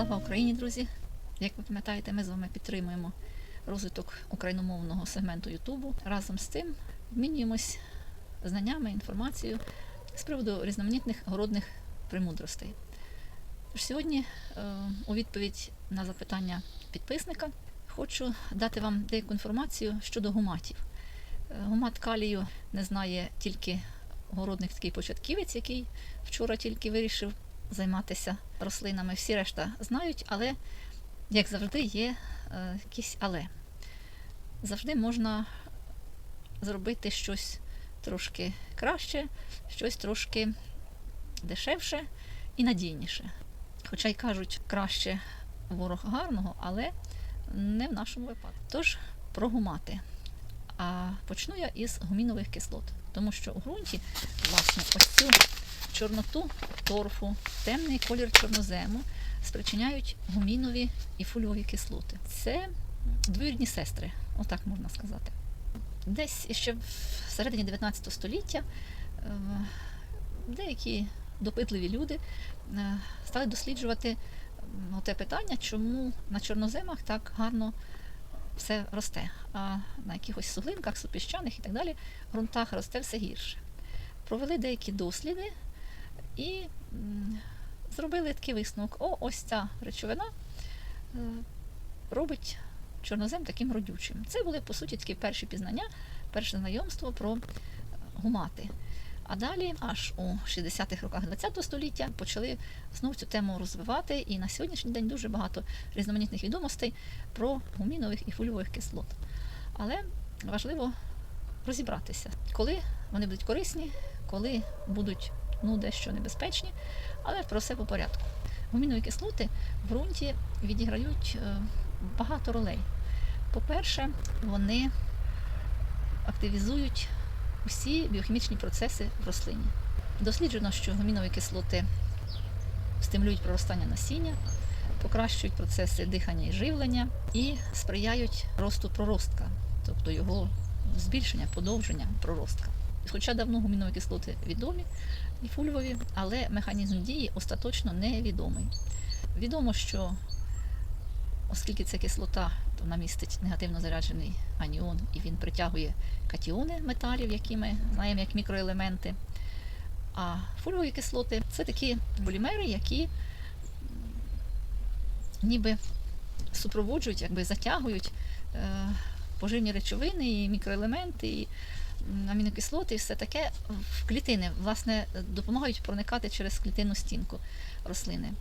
Слава Україні, друзі! Як ви пам'ятаєте, ми з вами підтримуємо розвиток україномовного сегменту Ютубу. Разом з цим обмінюємось знаннями, інформацією з приводу різноманітних городних премудростей. Тож сьогодні, е, у відповідь на запитання підписника, хочу дати вам деяку інформацію щодо гуматів. Е, Гумат калію не знає тільки городник такий початківець, який вчора тільки вирішив займатися рослинами. Всі решта знають, але, як завжди, є е, якісь але. Завжди можна зробити щось трошки краще, щось трошки дешевше і надійніше. Хоча й кажуть, краще ворог гарного, але не в нашому випадку. Тож про гумати. А почну я із гумінових кислот, тому що у ґрунті, власне, ось цю чорноту торфу, темний колір чорнозему спричиняють гумінові і фольові кислоти. Це двоюрідні сестри, отак можна сказати. Десь ще в середині 19 століття е, деякі допитливі люди е, стали досліджувати те питання, чому на чорноземах так гарно все росте, а на якихось суглинках, супіщаних і так далі ґрунтах росте все гірше. Провели деякі досліди і зробили такий висновок: о, ось ця речовина е, робить чорнозем таким родючим. Це були, по суті, такі перші пізнання, перше знайомство про е, гумати. А далі, аж у 60-х роках ХХ століття, почали знову цю тему розвивати, і на сьогоднішній день дуже багато різноманітних відомостей про гумінових і фольових кислот. Але важливо розібратися, коли вони будуть корисні, коли будуть ну, дещо небезпечні, але про все по порядку. Гумінові кислоти в ґрунті відіграють е, багато ролей. По-перше, вони активізують усі біохімічні процеси в рослині. Досліджено, що гумінові кислоти стимулюють проростання насіння, покращують процеси дихання і живлення і сприяють росту проростка, тобто його збільшення, подовження проростка. Хоча давно гумінові кислоти відомі і фульвові, але механізм дії остаточно невідомий. Відомо, що оскільки ця кислота вона містить негативно заряджений аніон, і він притягує катіони металів, які ми знаємо як мікроелементи. А фульвові кислоти це такі полімери, які ніби супроводжують, якби затягують е, поживні речовини, і мікроелементи, і амінокислоти, і все таке в клітини, власне, допомагають проникати через клітинну стінку рослини.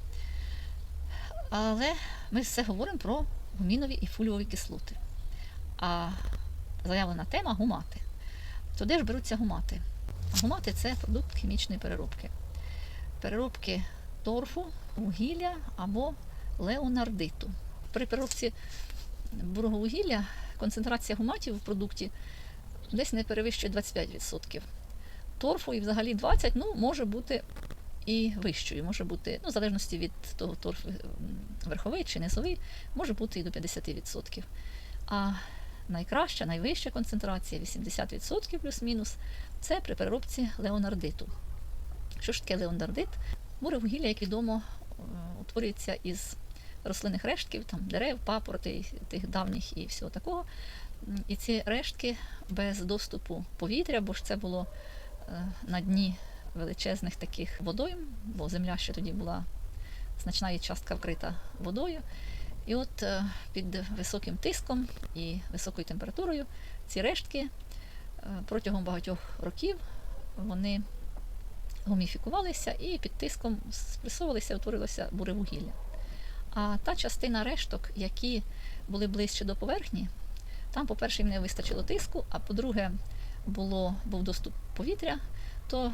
Але ми все говоримо про гумінові і фульвові кислоти. А заявлена тема гумати. То де ж беруться гумати? Гумати це продукт хімічної переробки. Переробки торфу, вугілля або леонардиту. При переробці бурого вугілля концентрація гуматів в продукті десь не перевищує 25%. Торфу і взагалі 20%, ну, може бути і вищою, може бути, ну, в залежності від того, торф верховий чи низовий, може бути і до 50%. А найкраща, найвища концентрація 80% плюс-мінус це при переробці леонардиту. Що ж таке леонардит? Буре вугілля, як відомо, е, утворюється із рослинних рештків, там дерев, папороти, тих давніх і всього такого. І ці рештки без доступу повітря, бо ж це було е, на дні величезних таких водойм, бо земля ще тоді була значна її частка вкрита водою. І от е, під високим тиском і високою температурою ці рештки е, протягом багатьох років вони гуміфікувалися і під тиском спресовувалися, утворилося буревугілля. А та частина решток, які були ближче до поверхні, там, по-перше, їм не вистачило тиску, а по-друге, було, був доступ повітря, то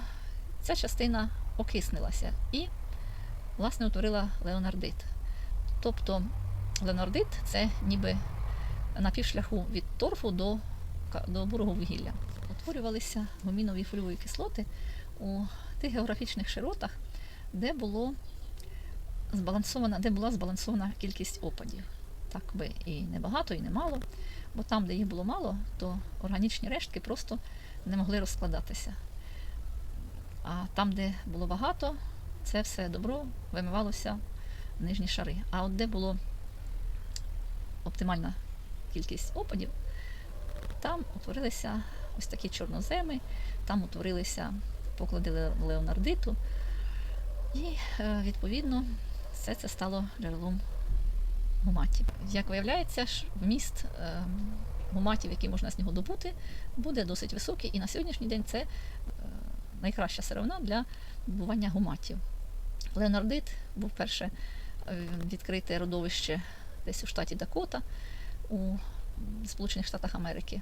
ця частина окиснилася і, власне, утворила леонардит. Тобто леонардит це ніби на півшляху від торфу до, до бурого вугілля. Утворювалися гумінові фольові кислоти у тих географічних широтах, де було збалансована, де була збалансована кількість опадів. Так би і небагато, і немало, бо там, де їх було мало, то органічні рештки просто не могли розкладатися. А там, де було багато, це все добро вимивалося нижні шари. А от де було оптимальна кількість опадів, там утворилися ось такі чорноземи, там утворилися поклади леонардиту, і е, відповідно все це стало джерелом гуматів. Як виявляється, вміст е, гуматів, які можна з нього добути, буде досить високий, і на сьогоднішній день це е, найкраща сировина для добування гуматів. Леонардит був перше е, відкрите родовище десь у штаті Дакота у Сполучених Штатах Америки.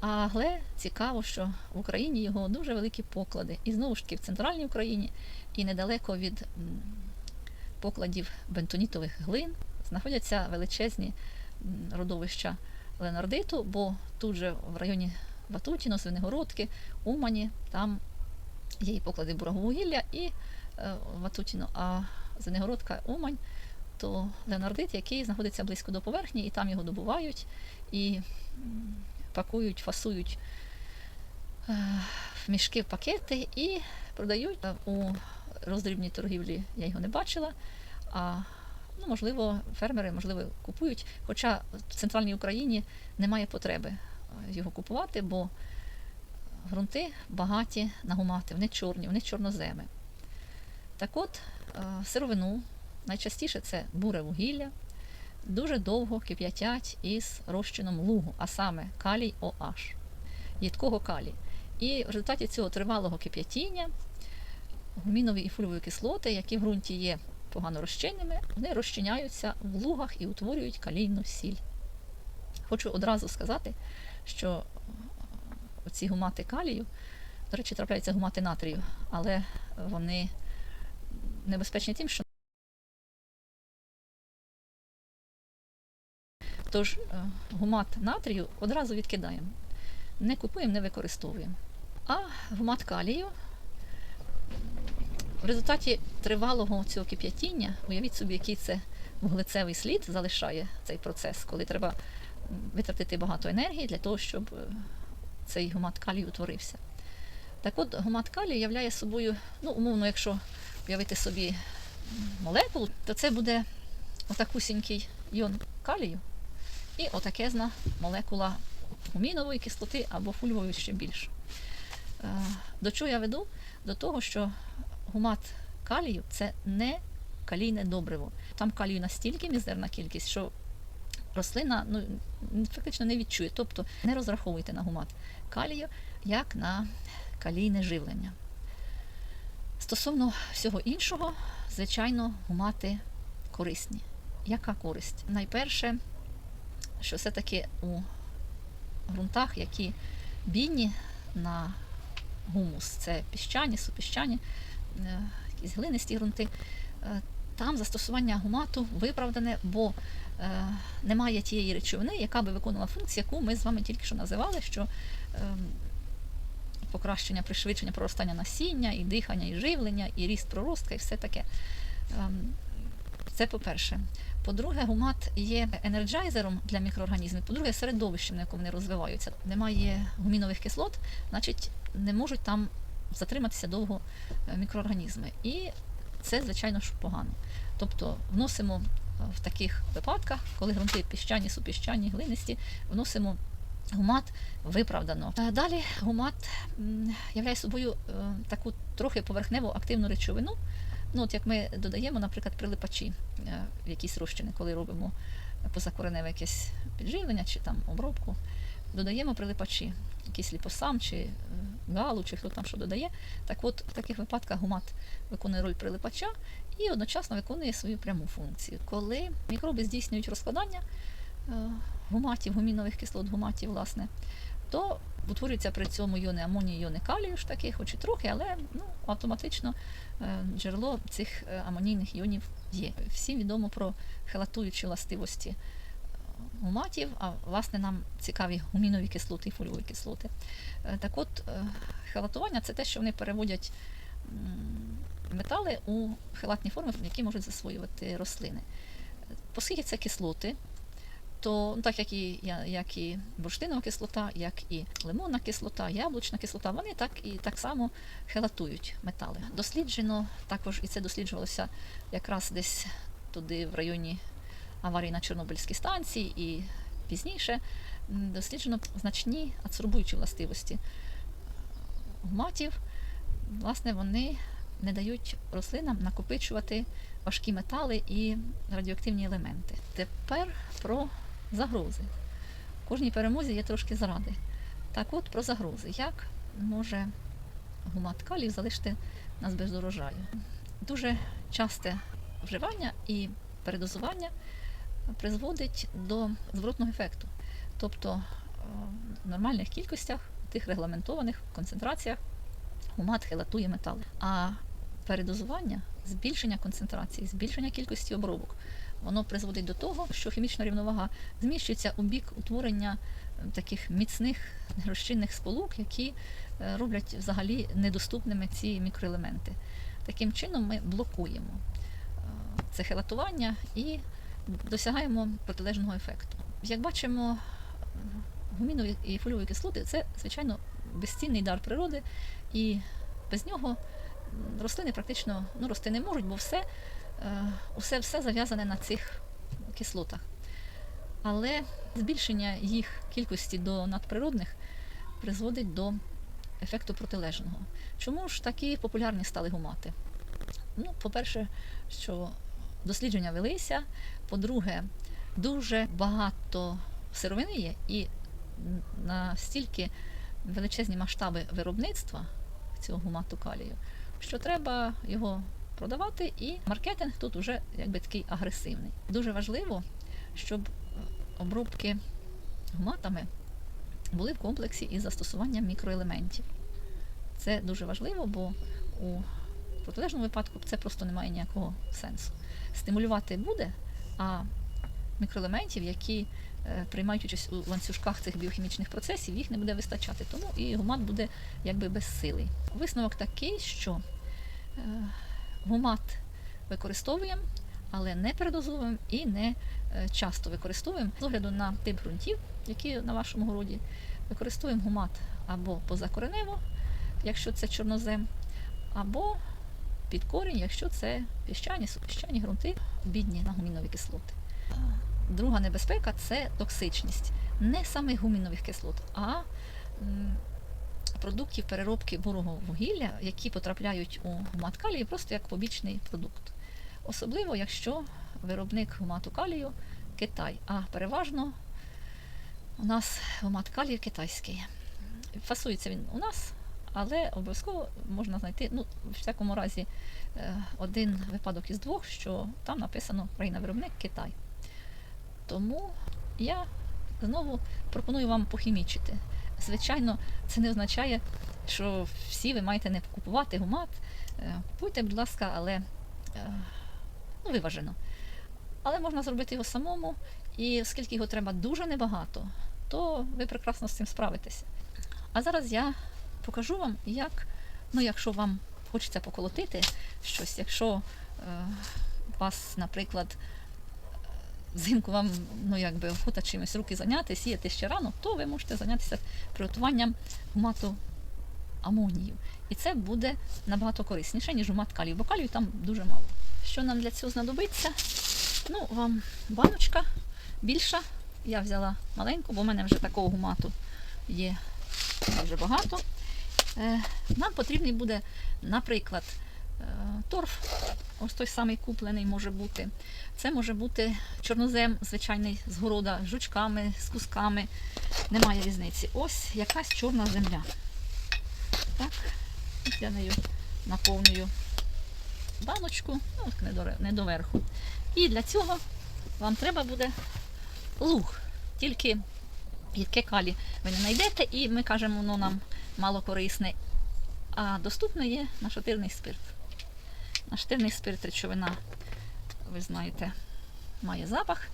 Але цікаво, що в Україні його дуже великі поклади. І знову ж таки в центральній Україні і недалеко від покладів бентонітових глин знаходяться величезні родовища Ленардиту, бо тут же в районі Ватутіно, Свинигородки, Умані, там є і поклади бураговугілля і е, Ватутіно, а Звенигородка Умань, то Леонардит, який знаходиться близько до поверхні, і там його добувають і пакують, фасують е, в мішки, в пакети і продають Е, у роздрібній торгівлі. Я його не бачила. А ну, можливо, фермери можливо купують. Хоча в центральній Україні немає потреби е, його купувати, бо ґрунти багаті на гумати, вони чорні, вони чорноземи. Так от, е, сировину найчастіше це буре вугілля, дуже довго кип'ятять із розчином лугу, а саме калій OH, їдкого калій. І в результаті цього тривалого кип'ятіння гумінові і фульвові кислоти, які в ґрунті є погано розчинними, вони розчиняються в лугах і утворюють калійну сіль. Хочу одразу сказати, що ці гумати калію, до речі, трапляються гумати натрію, але вони небезпечні тим, що Тож е, гумат натрію одразу відкидаємо. Не купуємо, не використовуємо. А гумат калію в результаті тривалого цього кип'ятіння, уявіть собі, який це вуглецевий слід залишає цей процес, коли треба витратити багато енергії для того, щоб е, цей гумат калію утворився. Так от гумат калію являє собою, ну, умовно, якщо уявити собі молекулу, то це буде отакусінький іон калію і отакезна молекула гумінової кислоти або фульвової ще більше. Е, До чого я веду? До того, що гумат калію це не калійне добриво. Там калію настільки мізерна кількість, що рослина ну, фактично не відчує. Тобто не розраховуйте на гумат калію як на калійне живлення. Стосовно всього іншого, звичайно, гумати корисні. Яка користь? Найперше, що все-таки у ґрунтах, які бідні на гумус, це піщані, супіщані, якісь глинисті ґрунти, е, там застосування гумату виправдане, бо е, немає тієї речовини, яка би виконувала функцію, яку ми з вами тільки що називали, що ем, покращення, пришвидшення проростання насіння, і дихання, і живлення, і ріст проростка, і все таке. Ем, Це по-перше. По-друге, гумат є енерджайзером для мікроорганізмів. По-друге, середовищем, на якому вони розвиваються. Немає гумінових кислот, значить не можуть там затриматися довго е, мікроорганізми. І це, звичайно ж, погано. Тобто вносимо е, в таких випадках, коли ґрунти піщані, супіщані, глинисті, вносимо гумат виправдано. Е, Далі гумат являє собою таку трохи поверхневу активну речовину. Ну, от як ми додаємо, наприклад, прилипачі в якісь розчини, коли робимо позакореневе якесь підживлення чи там обробку, додаємо прилипачі, якийсь ліпосам чи е, галу, чи хто там що додає. Так от в таких випадках гумат виконує роль прилипача і одночасно виконує свою пряму функцію. Коли мікроби здійснюють розкладання е, гуматів, гумінових кислот, гуматів, власне, то утворюються при цьому йони амонію, йони калію ж таки, хоч і трохи, але ну, автоматично е, джерело цих амонійних іонів є. Всім відомо про хелатуючі властивості гуматів, а власне нам цікаві гумінові кислоти і фольові кислоти. Е, Так от, е, хелатування це те, що вони переводять метали у хелатні форми, які можуть засвоювати рослини. Оскільки це кислоти, то ну, так як і, як і бурштинова кислота, як і лимонна кислота, яблучна кислота, вони так і так само хелатують метали. Досліджено також, і це досліджувалося якраз десь туди в районі аварії на Чорнобильській станції і пізніше досліджено значні адсорбуючі властивості гуматів. Власне, вони не дають рослинам накопичувати важкі метали і радіоактивні елементи. Тепер про загрози. В кожній перемозі є трошки зради. Так от про загрози. Як може гумат калію залишити нас без урожаю? Дуже часте вживання і передозування призводить до зворотного ефекту. Тобто е, в нормальних кількостях, в тих регламентованих концентраціях гумат хелатує метали. А передозування, збільшення концентрації, збільшення кількості обробок, воно призводить до того, що хімічна рівновага зміщується у бік утворення е, таких міцних розчинних сполук, які е, роблять взагалі недоступними ці мікроелементи. Таким чином ми блокуємо це хелатування і досягаємо протилежного ефекту. Як бачимо, гумінові і фольові кислоти це, звичайно, безцінний дар природи, і без нього рослини практично ну, рости не можуть, бо все, е, усе, все зав'язане на цих кислотах. Але збільшення їх кількості до надприродних призводить до ефекту протилежного. Чому ж такі популярні стали гумати? Ну, по-перше, що дослідження велися. По-друге, дуже багато сировини є, і настільки величезні масштаби виробництва цього гумату калію, що треба його продавати, і маркетинг тут вже якби такий агресивний. Дуже важливо, щоб обробки гуматами були в комплексі із застосуванням мікроелементів. Це дуже важливо, бо у протилежному випадку це просто не має ніякого сенсу. Стимулювати буде, а мікроелементів, які е, приймають участь у ланцюжках цих біохімічних процесів, їх не буде вистачати. Тому і гумат буде якби безсилий. Висновок такий, що е, гумат використовуємо, але не передозовуємо і не е, часто використовуємо. З огляду на тип ґрунтів, які на вашому городі, використовуємо гумат або позакоренево, якщо це чорнозем, або під корінь, якщо це піщані, супіщані ґрунти, бідні на гумінові кислоти. Друга небезпека це токсичність не самих гумінових кислот, а продуктів переробки бурого вугілля, які потрапляють у гумат калію просто як побічний продукт. Особливо, якщо виробник гумату калію Китай, а переважно у нас гумат калію китайський. Фасується він у нас, але обов'язково можна знайти, ну, в всякому разі, е, один випадок із двох, що там написано країна-виробник Китай. Тому я знову пропоную вам похімічити. Звичайно, це не означає, що всі ви маєте не купувати гумат. Е, Купуйте, будь ласка, але е, ну, виважено. Але можна зробити його самому, і оскільки його треба дуже небагато, то ви прекрасно з цим справитеся. А зараз я покажу вам, як, ну, якщо вам хочеться поколотити щось, якщо е, вас, наприклад, взимку вам ну, якби охота чимось руки зайняти, сіяти ще рано, то ви можете зайнятися приготуванням гумату амонію. І це буде набагато корисніше, ніж гумат калію, бо калію там дуже мало. Що нам для цього знадобиться? Ну, вам баночка більша. Я взяла маленьку, бо в мене вже такого гумату є дуже багато. Е, Нам потрібний буде, наприклад, е, торф, ось той самий куплений може бути. Це може бути чорнозем, звичайний з города, з жучками, з кусками. Немає різниці. Ось якась чорна земля. Так, я нею наповнюю баночку, ну, не доверху. І для цього вам треба буде луг. Тільки гідке калі ви не знайдете, і ми кажемо, воно нам мало корисне. А доступно є нашатирний спирт. Нашатирний спирт речовина, ви знаєте, має запах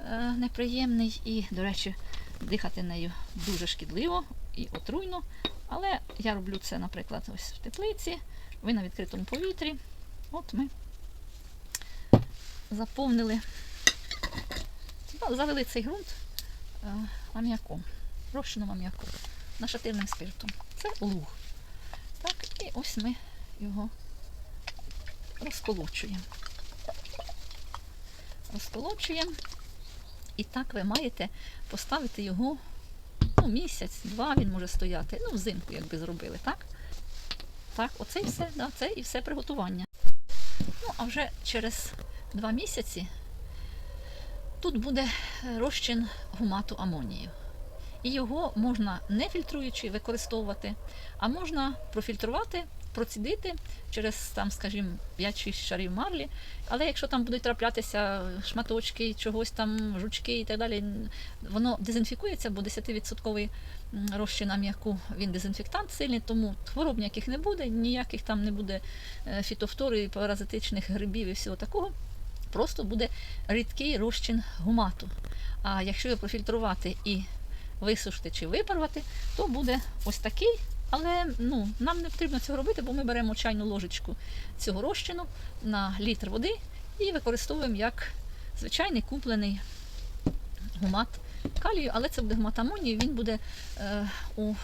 е, неприємний і, до речі, дихати нею дуже шкідливо і отруйно. Але я роблю це, наприклад, ось в теплиці, ви на відкритому повітрі. От ми заповнили Ну, завели цей ґрунт е, аміаком, розчином аміаку, нашатирним спиртом. Це луг. Так, і ось ми його розколочуємо. Розколочуємо. І так ви маєте поставити його ну, місяць, два він може стояти. Ну, взимку, якби зробили, так? Так, оце і все, да, це і все приготування. Ну, а вже через два місяці тут буде розчин гумату амонію. І його можна не фільтруючи використовувати, а можна профільтрувати, процідити через там, скажімо, 5-6 шарів марлі. Але якщо там будуть траплятися шматочки, чогось там, жучки і так далі, воно дезінфікується, бо 10% м, розчин аміаку він дезінфектант сильний, тому хвороб ніяких не буде, ніяких там не буде е, фітофтори, паразитичних грибів і всього такого. Просто буде рідкий розчин гумату. А якщо його профільтрувати і висушити чи випарувати, то буде ось такий. Але ну, нам не потрібно цього робити, бо ми беремо чайну ложечку цього розчину на літр води і використовуємо як звичайний куплений гумат калію, але це буде гумат амонію, він буде е, у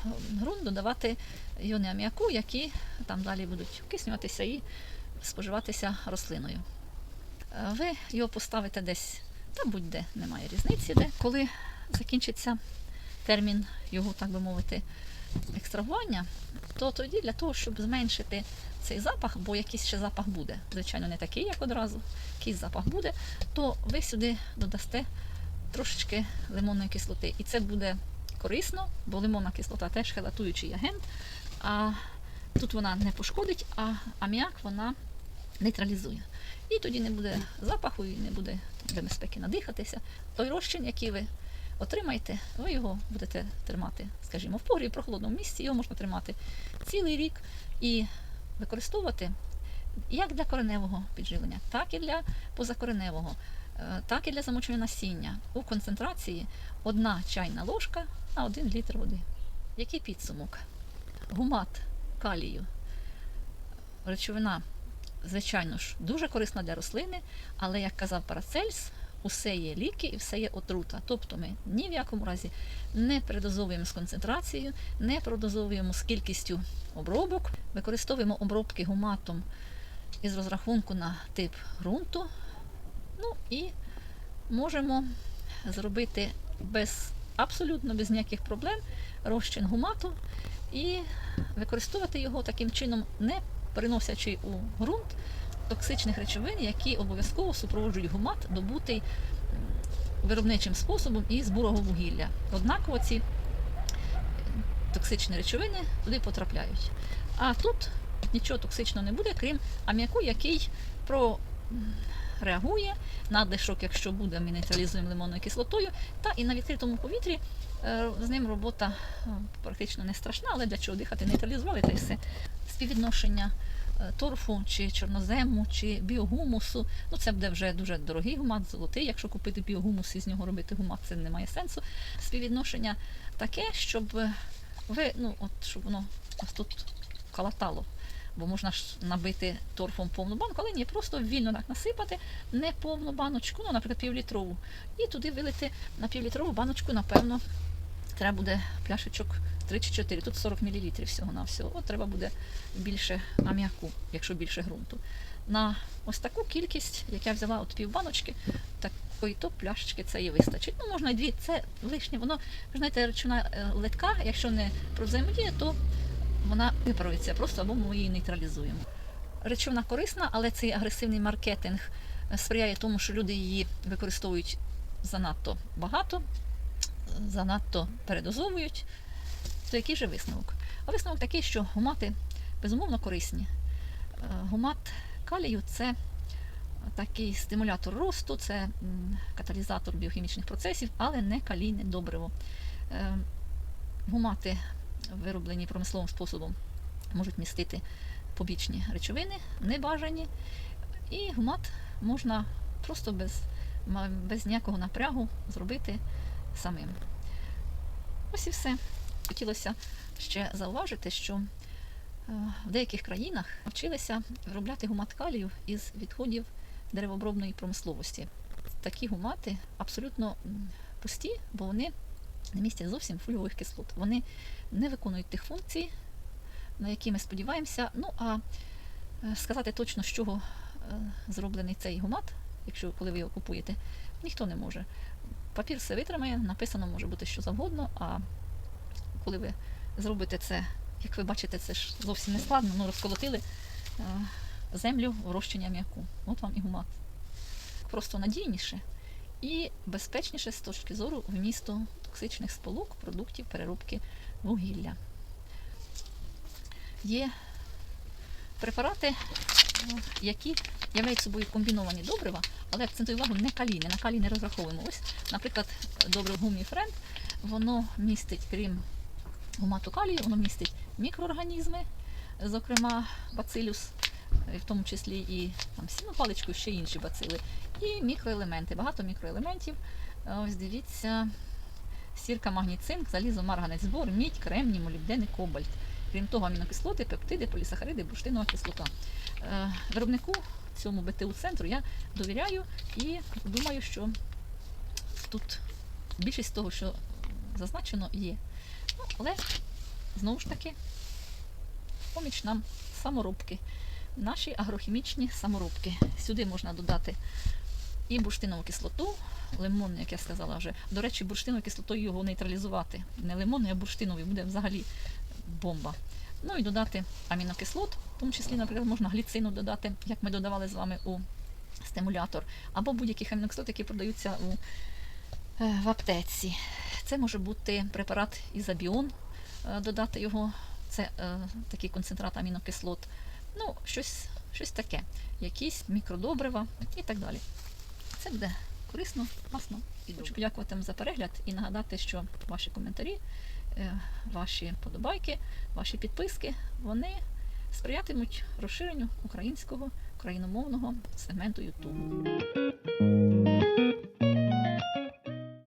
ґрунт додавати іони аміаку, які там далі будуть окиснюватися і споживатися рослиною. Е, Ви його поставите десь, та будь-де, немає різниці, де. Коли закінчиться термін його, так би мовити, екстрагування, то тоді для того, щоб зменшити цей запах, бо якийсь ще запах буде, звичайно, не такий, як одразу, якийсь запах буде, то ви сюди додасте трошечки лимонної кислоти. І це буде корисно, бо лимонна кислота теж хелатуючий агент. А тут вона не пошкодить, а аміак вона нейтралізує. І тоді не буде запаху і не буде небезпеки надихатися. Той розчин, який ви отримаєте, ви його будете тримати, скажімо, в погрібі, прохолодному місці, його можна тримати цілий рік і використовувати як для кореневого підживлення, так і для позакореневого, е, так і для замочування насіння у концентрації одна чайна ложка на один літр води. Який підсумок? Гумат калію, речовина, звичайно ж, дуже корисна для рослини, але, як казав Парацельс, усе є ліки і все є отрута. Тобто ми ні в якому разі не передозовуємо з концентрацією, не передозовуємо з кількістю обробок, використовуємо обробки гуматом із розрахунку на тип ґрунту. Ну і можемо зробити без абсолютно без ніяких проблем розчин гумату і використовувати його таким чином, не переносячи у ґрунт токсичних речовин, які обов'язково супроводжують гумат, добутий виробничим способом із бурого вугілля. Однаково ці токсичні речовини туди потрапляють. А тут нічого токсичного не буде, крім аміаку, який про реагує надлишок, якщо буде, ми нейтралізуємо лимонною кислотою, та і на відкритому повітрі е, з ним робота е, практично не страшна, але для чого дихати нейтралізували та й все. Співвідношення е, торфу чи чорнозему, чи біогумусу. Ну це буде вже дуже дорогий гумат, золотий. Якщо купити біогумус і з нього робити гумат, це не має сенсу. Співвідношення таке, щоб ви, ну от щоб воно ось тут калатало. Бо можна ж набити торфом повну банку, але ні, просто вільно так насипати не повну баночку, ну, наприклад, півлітрову. І туди вилити на півлітрову баночку, напевно, треба буде пляшечок 3 чи 4, тут 40 мл всього на всього. От треба буде більше аміаку, якщо більше ґрунту. На ось таку кількість, як я взяла от пів такої то пляшечки це і вистачить. Ну, можна дві, це лишнє, воно, ви знаєте, речовина е, литка, якщо не провзаємодіє, то вона виправиться просто або ми її нейтралізуємо. Речовина корисна, але цей агресивний маркетинг е, сприяє тому, що люди її використовують занадто багато, занадто передозовують. То який же висновок? А висновок такий, що гумати безумовно корисні. Е, Гумат калію це такий стимулятор росту, це каталізатор біохімічних процесів, але не калійне добриво. Е, Гумати, вироблені промисловим способом, можуть містити побічні речовини, небажані. І гумат можна просто без, без ніякого напрягу зробити самим. Ось і все. Хотілося ще зауважити, що е, в деяких країнах навчилися виробляти гумат калію із відходів деревообробної промисловості. такі гумати абсолютно пусті, бо вони не містять зовсім фольових кислот. Вони не виконують тих функцій, на які ми сподіваємося. Ну а е, сказати точно, з чого е, зроблений цей гумат, якщо коли ви його купуєте, ніхто не може. Папір все витримає, написано може бути що завгодно, а коли ви зробите це, як ви бачите, це ж зовсім не складно, ну розколотили е, землю вирощення м'яку. От вам і гумат. Просто надійніше і безпечніше з точки зору вмісту токсичних сполук продуктів переробки вугілля. Є препарати, е, які являють собою комбіновані добрива, але акцентую увагу не калійне. На калій не розраховуємо. Ось, наприклад, добре гумі френд, воно містить, крім гумату калію, воно містить мікроорганізми, зокрема бацилюс, в тому числі і там, сінопаличку, ще інші бацили, і мікроелементи, багато мікроелементів. Ось дивіться, сірка, магній, цинк, залізо, марганець, бор, мідь, кремній, молібден і кобальт. Крім того, амінокислоти, пептиди, полісахариди, бурштинова кислота. Е, Виробнику цьому БТУ центру я довіряю і думаю, що тут більшість того, що зазначено, є. Ну, але знову ж таки, поміч нам саморобки. Наші агрохімічні саморобки. Сюди можна додати і бурштинову кислоту, лимонну, як я сказала вже. До речі, бурштиновою кислотою його нейтралізувати. Не лимонною, а бурштиновою буде взагалі бомба. Ну і додати амінокислот, в тому числі, наприклад, можна гліцину додати, як ми додавали з вами у стимулятор, або будь-яких амінокислот, які продаються у, е, в аптеці. Це може бути препарат Ізабіон, е, додати його, це е, такий концентрат амінокислот. Ну, щось, щось таке, якісь мікродобрива і так далі. Це буде корисно, класно. І хочу подякувати вам за перегляд і нагадати, що ваші коментарі, Е, ваші подобайки, ваші підписки, вони сприятимуть розширенню українського країномовного сегменту Ютубу.